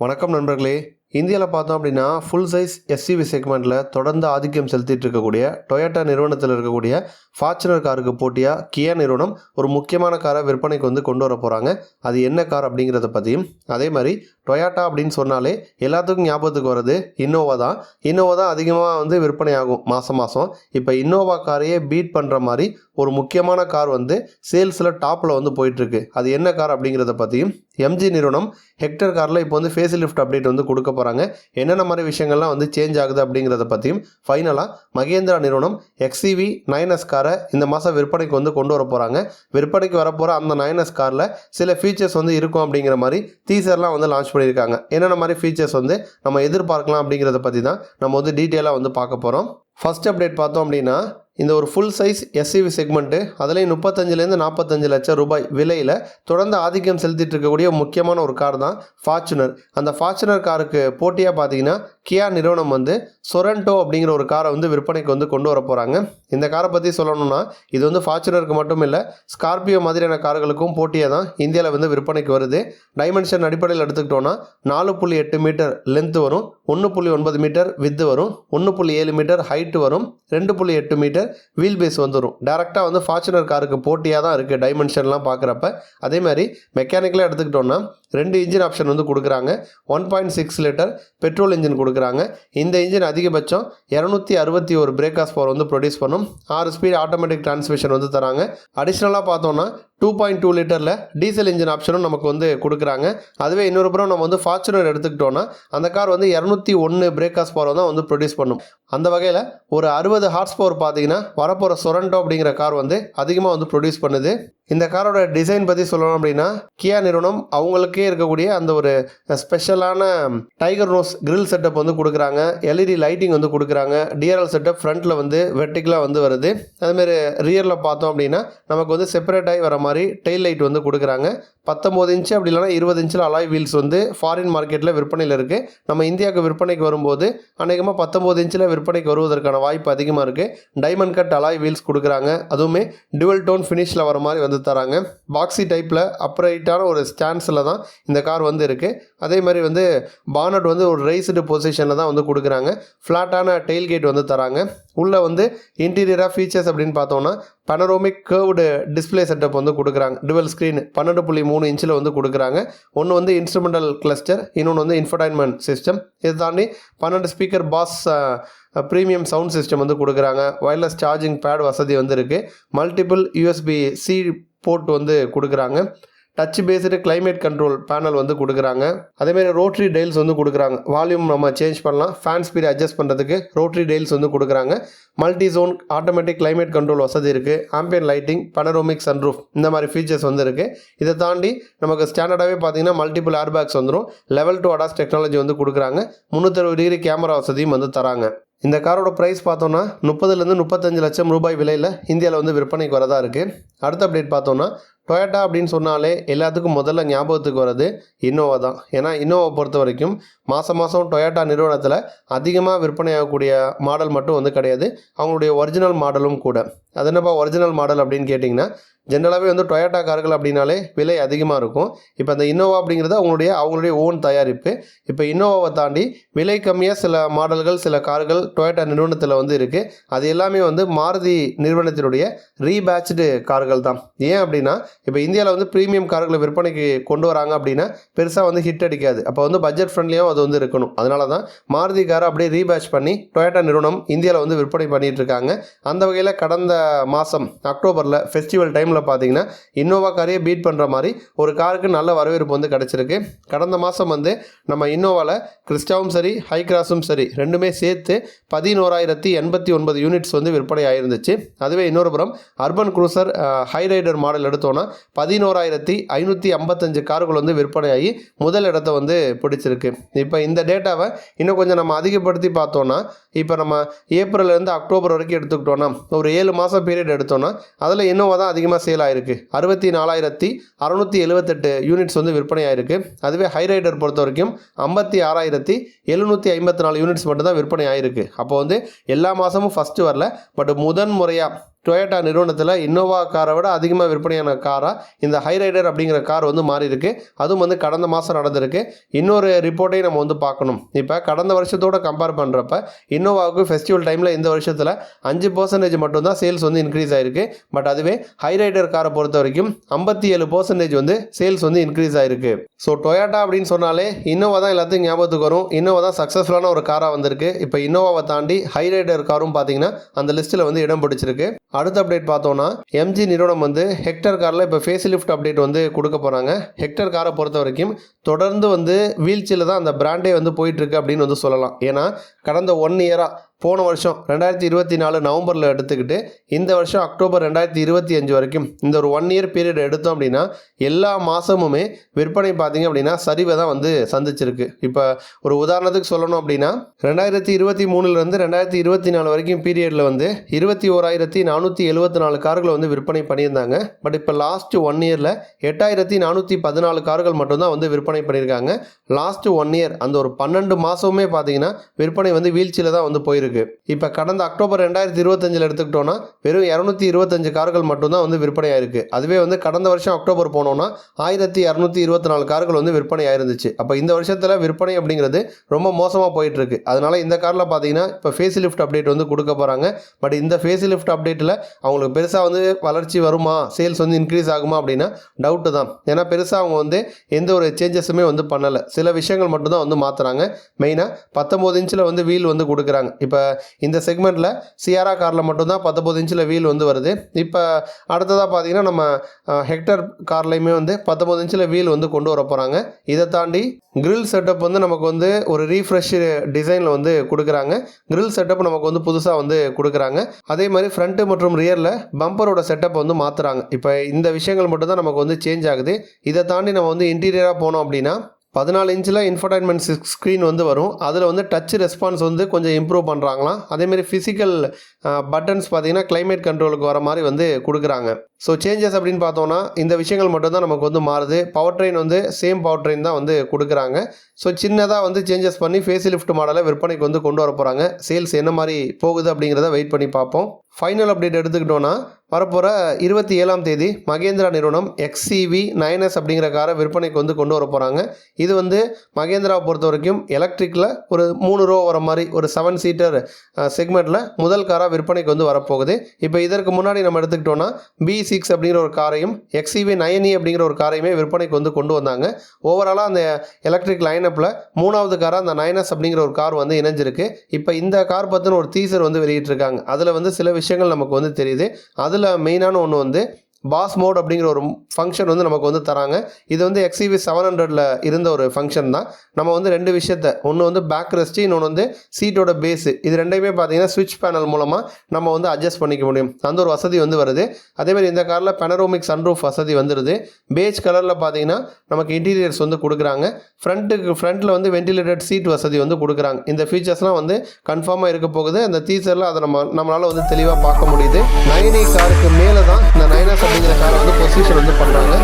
வணக்கம் நண்பர்களே. இந்தியாவில் பார்த்தோம் அப்படின்னா ஃபுல் சைஸ் எஸ்சிவி செக்மெண்ட்டில் தொடர்ந்து ஆதிக்கம் செலுத்திட்டு இருக்கக்கூடிய டொயோட்டா நிறுவனத்தில் இருக்கக்கூடிய ஃபார்ச்சுனர் காருக்கு போட்டியாக கியா நிறுவனம் ஒரு முக்கியமான காரை விற்பனைக்கு வந்து கொண்டு வர போகிறாங்க அது என்ன கார் அப்படிங்கிறத பற்றியும் அதே மாதிரி டொயாட்டா அப்படின்னு சொன்னாலே எல்லாத்துக்கும் ஞாபகத்துக்கு வர்றது இன்னோவா தான். இன்னோவா தான் அதிகமாக வந்து விற்பனை ஆகும் மாதம் மாதம் இப்போ இன்னோவா காரையே பீட் பண்ணுற மாதிரி ஒரு முக்கியமான கார் வந்து சேல்ஸில் டாப்பில் வந்து போயிட்டுருக்கு அது என்ன கார் அப்படிங்கிறத பற்றியும் எம்ஜி நிறுவனம் ஹெக்டர் காரில் இப்போ வந்து ஃபேஸ் லிஃப்ட் அப்டேட் வந்து கொடுக்க போகிறாங்க என்னென்ன மாதிரி விஷயங்கள்லாம் வந்து சேஞ்ச் ஆகுது அப்படிங்கிறத பற்றியும் ஃபைனலாக மகேந்திரா நிறுவனம் எக்ஸிவி நைனஸ் காரை இந்த மாதம் விற்பனைக்கு வந்து கொண்டு வர போகிறாங்க விற்பனைக்கு வரப்போகிற அந்த நைனஸ் காரில் சில ஃபீச்சர்ஸ் வந்து இருக்கும் அப்படிங்கிற மாதிரி டீசர்லாம் வந்து லான்ச் பண்ணியிருக்காங்க. என்னென்ன மாதிரி ஃபீச்சர்ஸ் வந்து நம்ம எதிர்பார்க்கலாம் அப்படிங்கிறத பற்றி தான் நம்ம வந்து டீட்டெயிலாக வந்து பார்க்க போகிறோம் ஃபஸ்ட் அப்டேட் பார்த்தோம் அப்படின்னா இந்த ஒரு ஃபுல் சைஸ் எஸ்சிவி செக்மெண்ட்டு அதுலேயும் முப்பத்தஞ்சுலேருந்து நாற்பத்தஞ்சு லட்சம் ரூபாய் விலையில் தொடர்ந்து ஆதிக்கம் செலுத்திட்டு இருக்கக்கூடிய முக்கியமான ஒரு கார் தான் ஃபார்ச்சுனர் அந்த ஃபார்ச்சுனர் காருக்கு போட்டியாக பார்த்தீங்கன்னா கியா நிறுவனம் வந்து சொரண்டோ அப்படிங்கிற ஒரு காரை வந்து விற்பனைக்கு வந்து கொண்டு வர போகிறாங்க இந்த காரை பற்றி சொல்லணும்னா இது வந்து ஃபார்ச்சுனருக்கு மட்டும் இல்லை ஸ்கார்பியோ மாதிரியான கார்களுக்கும் போட்டியாக தான் இந்தியாவில் வந்து விற்பனைக்கு வருது. டைமென்ஷன் அடிப்படையில் எடுத்துக்கிட்டோன்னா நாலு புள்ளி எட்டு மீட்டர் லென்த் வரும் ஒன்று புள்ளி ஒன்பது மீட்டர் வித்து வரும் ஒன்று புள்ளி ஏழு மீட்டர் ஹைட்டு வரும் ரெண்டு புள்ளி எட்டு மீட்டர் வீல் பேஸ் வந்துடும் டேரெக்டாக வந்து ஃபார்ச்சுனர் காருக்கு போட்டியாக தான் இருக்குது டைமென்ஷன்லாம் பார்க்குறப்ப அதே மாதிரி மெக்கானிக்கலாக எடுத்துக்கிட்டோன்னா ரெண்டு இன்ஜின் ஆப்ஷன் வந்து கொடுக்குறாங்க. One point six litre petrol engine கொடுக்குறாங்க. இந்த இன்ஜின் அதிகபட்சம் இரநூத்தி அறுபத்தி ஒரு பிரேக்காஸ் பவர் வந்து ப்ரொடியூஸ் பண்ணும். ஆறு ஸ்பீட் ஆட்டோமேட்டிக் டிரான்ஸ்மிஷன் வந்து தராங்க. அடிஷ்னலாக பார்த்தோன்னா டூ பாயிண்ட் டூ லிட்டரில் டீசல் இன்ஜின் ஆப்ஷனும் நமக்கு வந்து கொடுக்குறாங்க. அதுவே இன்னொரு புறம் நம்ம வந்து ஃபார்ச்சுனர் எடுத்துக்கிட்டோன்னா அந்த கார் வந்து இரநூத்தி ஒன்று பிரேக்காஸ் பவர் தான் வந்து ப்ரொடியூஸ் பண்ணும். அந்த வகையில் ஒரு அறுபது ஹார்ஸ் பவர் பார்த்தீங்கன்னா வரப்போகிற சொரண்டோ அப்படிங்கிற கார் வந்து அதிகமாக வந்து ப்ரொடியூஸ் பண்ணுது. இந்த காரோட டிசைன் பற்றி சொல்லணும் அப்படின்னா கியா நிறுவனம் அவங்களுக்கே இருக்கக்கூடிய அந்த ஒரு ஸ்பெஷலான டைகர் நோஸ் கிரில் செட்டப் வந்து கொடுக்குறாங்க. எல்இடி லைட்டிங் வந்து கொடுக்குறாங்க. டிஆர்எல் செட்டப் ஃப்ரண்ட்டில் வந்து வெர்டிக்கலாக வந்து வருது. அதுமாரி ரியரில் பார்த்தோம் அப்படின்னா நமக்கு வந்து செப்பரேட் ஆகி வர மாதிரி டெயில் லைட் வந்து கொடுக்குறாங்க. பத்தொம்போது இன்ச்சு அப்படி இல்லைனா இருபது இன்ச்சில் அலாய் வீல்ஸ் வந்து ஃபாரின் மார்க்கெட்டில் விற்பனையில் இருக்குது நம்ம இந்தியாவுக்கு விற்பனைக்கு வரும்போது அநேகமாக பத்தொம்போது இன்ச்சில் விற்பனைக்கு வருவதற்கான வாய்ப்பு அதிகமாக இருக்குது டைமண்ட் கட் அலாய் வீல்ஸ் கொடுக்குறாங்க. அதுவுமே டுவல் டோன் ஃபினிஷில் வர மாதிரி வந்து தராங்க. பாக்ஸி டைப்பில் அப்ரைட்டான ஒரு ஸ்டாண்ட்ஸில் தான் இந்த கார் வந்து இருக்குது அதே மாதிரி வந்து பானட் வந்து ஒரு ரைஸ்டு பொசிஷனில் தான் வந்து கொடுக்குறாங்க. ஃப்ளாட்டான டெயில் வந்து தராங்க. உள்ளே வந்து இன்டீரியராக ஃபீச்சர்ஸ் அப்படின்னு பார்த்தோன்னா பனரோமிக் கேர்வ்டு டிஸ்பிளே செட்டப் வந்து கொடுக்குறாங்க. டுவெல் ஸ்க்ரீன் பன்னெண்டு புள்ளி மூணு இன்ச்சில் வந்து கொடுக்குறாங்க. ஒன்று வந்து இன்ஸ்ட்ருமெண்டல் கிளஸ்டர் இன்னொன்று வந்து இன்ஃபர்டைன்மெண்ட் சிஸ்டம் இது தாண்டி பன்னெண்டு speaker bass premium sound system வந்து கொடுக்குறாங்க. ஒயர்லெஸ் சார்ஜிங் பேட் வசதி வந்து இருக்குது மல்டிபிள் யூஎஸ்பி சி போர்ட் வந்து கொடுக்குறாங்க. Touch based climate control panel வந்து கொடுக்குறாங்க. அதேமாதிரி ரோட்ரி டெயில்ஸ் வந்து கொடுக்குறாங்க. வால்யூம் நம்ம சேஞ்ச் பண்ணலாம். ஃபேன் ஸ்பீட் அட்ஜஸ்ட் பண்ணுறதுக்கு ரோட்ரி டெயில்ஸ் வந்து கொடுக்குறாங்க. Multi zone automatic climate control வசதி இருக்குது ஆம்பியன் லைட்டிங் பனரோமிக் சன்ரூஃப் இந்த மாதிரி ஃபீச்சர்ஸ் வந்து இருக்குது இதை தாண்டி நமக்கு ஸ்டாண்டர்டாகவே பார்த்தீங்கன்னா மல்டிபிள் ஏர்பேக்ஸ் வந்துடும் லெவல் டூ அடாஸ் டெக்னாலஜி வந்து கொடுக்குறாங்க. முந்நூற்றறுபது டிகிரி கேமரா வசதியும் வந்து தராங்க. இந்த காரோட ப்ரைஸ் பார்த்தோன்னா முப்பதுலேருந்து முப்பத்தஞ்சு லட்சம் ரூபாய் விலையில் இந்தியாவில் வந்து விற்பனைக்கு வரதா இருக்குது அடுத்த அப்டேட் பார்த்தோன்னா டொயட்டா அப்படின்னு சொன்னாலே எல்லாத்துக்கும் முதல்ல ஞாபகத்துக்கு வர்றது இன்னோவா தான். ஏன்னா இன்னோவா பொறுத்த வரைக்கும் மாதம் மாதம் டொயட்டா நிறுவனத்தில் அதிகமாக விற்பனையாகக்கூடிய மாடல் மட்டும் வந்து கிடையாது. அவங்களுடைய ஒரிஜினல் மாடலும் கூட. அது என்னப்பா ஒரிஜினல் மாடல் அப்படின்னு கேட்டிங்கன்னா ஜென்ரலாகவே வந்து டொயோட்டா கார்கள் அப்படின்னாலே விலை அதிகமாக இருக்கும். இப்போ அந்த இன்னோவா அப்படிங்கிறது அவங்களுடைய அவங்களுடைய ஓன் தயாரிப்பு. இப்போ இன்னோவாவை தாண்டி விலை கம்மியாக சில மாடல்கள் சில கார்கள் டொயோட்டா நிறுவனத்தில் வந்து இருக்குது அது எல்லாமே வந்து மாருதி நிறுவனத்தினுடைய ரீபேட்ச்டு கார்கள் தான். ஏன் அப்படின்னா இப்போ இந்தியாவில் வந்து ப்ரீமியம் கார்களை விற்பனைக்கு கொண்டு வராங்க அப்படின்னா பெருசாக வந்து ஹிட் அடிக்காது. அப்போ வந்து பட்ஜெட் ஃப்ரெண்ட்லியாகவும் அது வந்து இருக்கணும். அதனால தான் மாருதி காரை அப்படியே ரீபேட்ச் பண்ணி டொயோட்டா நிறுவனம் இந்தியாவில் வந்து விற்பனை பண்ணிகிட்டு இருக்காங்க. அந்த வகையில் கடந்த மாதம் அக்டோபரில் ஃபெஸ்டிவல் டைமில் பார்த்தீங்கன்னா இன்னோவா காரையே பீட் பண்ணுற மாதிரி ஒரு காருக்கு நல்ல வரவேற்பு வந்து கிடச்சிருக்கு. கடந்த மாதம் வந்து நம்ம இன்னோவாவில் கிறிஸ்டாவும் சரி ஹை கிராஸும் சரி ரெண்டுமே சேர்த்து பதினோராயிரத்தி எண்பத்தி ஒன்பது யூனிட்ஸ் வந்து விற்பனை ஆயிருந்துச்சு. அதுவே இன்னொரு புறம் Urban Cruiser Hyryder model எடுத்தோன்னா பதினோராயிரத்தி ஐநூற்றி ஐம்பத்தஞ்சு கார்கள் வந்து விற்பனையாகி முதல் இடத்த வந்து பிடிச்சிருக்கு. இப்போ இந்த டேட்டாவை இன்னும் கொஞ்சம் நம்ம அதிகப்படுத்தி பார்த்தோன்னா இப்போ நம்ம ஏப்ரல்லேருந்து அக்டோபர் வரைக்கும் எடுத்துக்கிட்டோன்னா ஒரு ஏழு மாதம் பீரியட் எடுத்தோன்னா அதில் இன்னோவா தான் அதிகமாக சேல் ஆயிருக்கு. அறுபத்தி நாலாயிரத்தி அறுநூற்றி எழுபத்தெட்டு யூனிட்ஸ் வந்து விற்பனை ஆயிருக்கு. அதுவே ஹை ரைடர் பொறுத்த வரைக்கும் ஐம்பத்தி ஆறாயிரத்தி எழுநூற்றி ஐம்பத்தி நாலு யூனிட்ஸ் மட்டும்தான் விற்பனை ஆயிருக்கு. அப்போ வந்து எல்லா மாதமும் ஃபஸ்ட்டு வரல. பட் முதன் முறையாக டொயோட்டா நிறுவனத்தில் இன்னோவா காரை விட அதிகமாக விற்பனையான காராக இந்த ஹைரைடர் அப்படிங்கிற கார் வந்து மாறி இருக்கு அதுவும் வந்து கடந்த மாதம் நடந்திருக்கு. இன்னொரு ரிப்போர்ட்டையும் நம்ம வந்து பார்க்கணும். இப்போ கடந்த வருஷத்தோட கம்பேர் பண்ணுறப்ப இன்னோவாவுக்கு ஃபெஸ்டிவல் டைமில் இந்த வருஷத்தில் அஞ்சு பர்சன்டேஜ் மட்டும்தான் சேல்ஸ் வந்து இன்க்ரீஸ் ஆயிருக்கு. பட் அதுவே ஹைரைடர் காரை பொறுத்த வரைக்கும் ஐம்பத்தி ஏழு பர்சன்டேஜ் வந்து சேல்ஸ் வந்து இன்க்ரீஸ் ஆயிருக்கு. ஸோ டொயோட்டா அப்படின்னு சொன்னாலே இன்னோவா தான் எல்லாத்தையும் ஞாபகத்துக்கு வரும். இன்னோவா தான் சக்ஸஸ்ஃபுல்லான ஒரு காராக வந்திருக்கு. இப்போ இன்னோவாவை தாண்டி ஹைரைடர் காரும் பார்த்தீங்கன்னா அந்த லிஸ்ட்டில் வந்து இடம் பிடிச்சிருக்கு. அடுத்த அப்டேட் பார்த்தோன்னா எம்ஜி நிறுவனம் வந்து ஹெக்டர் காரில் இப்போ ஃபேஸ் லிஃப்ட் அப்டேட் வந்து கொடுக்க போகிறாங்க ஹெக்டர் காரை பொறுத்த வரைக்கும் தொடர்ந்து வந்து வீழ்ச்சியில் தான் அந்த பிராண்டே வந்து போயிட்டுருக்கு அப்படின்னு வந்து சொல்லலாம். ஏன்னா கடந்த ஒன் இயராக போன வருஷம் ரெண்டாயிரத்தி இருபத்தி நாலு நவம்பரில் எடுத்துக்கிட்டு இந்த வருஷம் அக்டோபர் ரெண்டாயிரத்தி இருபத்தி அஞ்சு வரைக்கும் இந்த ஒரு ஒன் இயர் பீரியட் எடுத்தோம் அப்படின்னா எல்லா மாதமுமே விற்பனை பார்த்தீங்க அப்படின்னா சரிவை தான் வந்து சந்திச்சிருக்கு. இப்போ ஒரு உதாரணத்துக்கு சொல்லணும் அப்படின்னா ரெண்டாயிரத்தி இருபத்தி மூணுலேருந்து ரெண்டாயிரத்தி இருபத்தி நாலு வரைக்கும் பீரியடில் வந்து இருபத்தி ஓராயிரத்தி நானூற்றி எழுபத்தி நாலு கார்களை வந்து விற்பனை பண்ணியிருந்தாங்க. பட் இப்போ லாஸ்ட் ஒன் இயரில் எட்டாயிரத்தி நானூற்றி பதினாலு கார்கள் மட்டும்தான் வந்து விற்பனை பண்ணியிருக்காங்க. லாஸ்ட் ஒன் இயர் அந்த ஒரு பன்னெண்டு மாதமுமே பார்த்தீங்கன்னா விற்பனை வந்து வீழ்ச்சியில் தான் வந்து போயிருக்கு. இப்போ கடந்த அக்டோபர் ரெண்டாயிரத்தி இருபத்தஞ்சில் எடுத்துக்கிட்டோன்னா வெறும் இரநூத்தி இருபத்தஞ்சு கார்கள் மட்டும்தான் வந்து விற்பனை ஆயிருக்கு அதுவே வந்து கடந்த வருஷம் அக்டோபர் போனோம்னா ஆயிரத்தி இரநூத்தி இருபத்தி நாலு கார்கள் வந்து விற்பனை ஆயிருந்துச்சு அப்போ இந்த வருஷத்தில் விற்பனை அப்படிங்கிறது ரொம்ப மோசமாக போயிட்டு இருக்கு அதனால இந்த காரில் பார்த்தீங்கன்னா இப்போ ஃபேஸ் லிஃப்ட் அப்டேட் வந்து கொடுக்க போகிறாங்க பட் இந்த ஃபேஸ் லிஃப்ட் அப்டேட்டில் அவங்களுக்கு பெருசாக வந்து வளர்ச்சி வருமா சேல்ஸ் வந்து இன்க்ரீஸ் ஆகுமா அப்படின்னா டவுட்டு தான். ஏன்னா பெருசாக அவங்க வந்து எந்த ஒரு சேஞ்சஸுமே வந்து பண்ணலை. சில விஷயங்கள் மட்டும்தான் வந்து மாற்றுறாங்க மெயினாக பத்தொம்போது இன்ச்சில் வந்து வீல் வந்து கொடுக்குறாங்க. இப்போ இந்த செக்மெண்ட்டில் சியாரா காரில் மட்டும்தான் பத்தொம்பது இன்ச்சில் வீல் வந்து வருது. இப்போ அடுத்ததாக பார்த்தீங்கன்னா நம்ம ஹெக்டர் கார்லையுமே வந்து பத்தொம்பது இன்ச்சில் வீல் வந்து கொண்டு வர போகிறாங்க இதை தாண்டி கிரில் செட்டப் வந்து நமக்கு வந்து ஒரு ரீஃப்ரெஷ் டிசைனில் வந்து கொடுக்குறாங்க. கிரில் செட்டப் நமக்கு வந்து புதுசாக வந்து கொடுக்குறாங்க. அதே மாதிரி ஃப்ரண்ட்டு மற்றும் ரியரில் பம்பரோட செட்டப் வந்து மாற்றுறாங்க இப்போ இந்த விஷயங்கள் மட்டும்தான் நமக்கு வந்து சேஞ்ச் ஆகுது. இதை தாண்டி நம்ம வந்து இன்டீரியராக போனோம் அப்படின்னா பதினாலு இன்ச்சில் இன்ஃபர்டைன்மெண்ட் ஸ்க்ரீன் வந்து வரும். அதில் வந்து டச் ரெஸ்பான்ஸ் வந்து கொஞ்சம் இம்ப்ரூவ் பண்ணுறாங்களாம் அதேமாரி ஃபிசிக்கல் பட்டன்ஸ் பார்த்தீங்கன்னா கிளைமேட் கண்ட்ரோலுக்கு வர மாதிரி வந்து கொடுக்குறாங்க. ஸோ சேஞ்சஸ் அப்படின்னு பார்த்தோன்னா இந்த விஷயங்கள் மட்டும்தான் நமக்கு வந்து மாறுது. பவர் ட்ரெயின் வந்து சேம் பவர் ட்ரெயின் தான் வந்து கொடுக்குறாங்க. ஸோ சின்னதாக வந்து சேஞ்சஸ் பண்ணி ஃபேஸ் லிஃப்ட் மாடலை விற்பனைக்கு வந்து கொண்டு வர போகிறாங்க சேல்ஸ் என்ன மாதிரி போகுது அப்படிங்கிறத வெயிட் பண்ணி பார்ப்போம். ஃபைனல் அப்டேட் எடுத்துக்கிட்டோன்னா வரப்போகிற இருபத்தி ஏழாம் தேதி மகேந்திரா நிறுவனம் எக்ஸிவி நைனஸ் அப்படிங்கிற காரை விற்பனைக்கு வந்து கொண்டு வர போகிறாங்க இது வந்து மகேந்திராவை பொறுத்த வரைக்கும் எலக்ட்ரிக்கில் ஒரு மூணு ரூபா வர மாதிரி ஒரு செவன் சீட்டர் செக்மெண்ட்டில் முதல் காராக விற்பனைக்கு வந்து வரப்போகுது. இப்போ இதற்கு முன்னாடி நம்ம எடுத்துக்கிட்டோன்னா பி சிக்ஸ் அப்படிங்கிற ஒரு காரையும் எக்ஸிவி நயனி e அப்படிங்கிற ஒரு காரையுமே விற்பனைக்கு வந்து கொண்டு வந்தாங்க. ஓவராலாக அந்த எலக்ட்ரிக் லைனப்பில் மூணாவது காராக அந்த நைனஸ் அப்படிங்கிற ஒரு கார் வந்து இணைஞ்சிருக்கு. இப்போ இந்த கார் பற்றின ஒரு டீசர் வந்து வெளியிட்டிருக்காங்க. அதில் வந்து சில விஷயங்கள் நமக்கு வந்து தெரியுது. அதில் மெயினான ஒன்று வந்து பாஸ் மோட் அப்படிங்கிற ஒரு ஃபங்க்ஷன் வந்து நமக்கு வந்து தராங்க. இது வந்து எக்ஸிவி செவன் ஹண்ட்ரடில் இருந்த ஒரு ஃபங்க்ஷன் தான். நம்ம வந்து ரெண்டு விஷயத்த ஒன்று வந்து பேக் ரெஸ்ட்டு இன்னொன்று வந்து சீட்டோட பேஸு இது ரெண்டையுமே பார்த்தீங்கன்னா ஸ்விட்ச் பேனல் மூலமாக நம்ம வந்து அட்ஜஸ்ட் பண்ணிக்க முடியும். அந்த ஒரு வசதி வந்து வருது. அதேமாதிரி இந்த காரில் பெனரோமிக் சன்ரூஃப் வசதி வந்துடுது பேஜ் கலரில் பார்த்தீங்கன்னா நமக்கு இன்டீரியர்ஸ் வந்து கொடுக்குறாங்க. ஃப்ரண்ட்டுக்கு ஃப்ரண்ட்டில் வந்து வென்டிலேட்டட் சீட் வசதி வந்து கொடுக்குறாங்க. இந்த ஃபீச்சர்ஸ்லாம் வந்து கன்ஃபார்மாக இருக்க போகுது. அந்த டீசரில் அதை நம்ம நம்மளால் வந்து தெளிவாக பார்க்க முடியுது. நைனி காருக்கு மேலே தான் இந்த நைனஸ் அப்படிங்கிற காரை வந்து பொசிஷன் வந்து பண்ணுறாங்க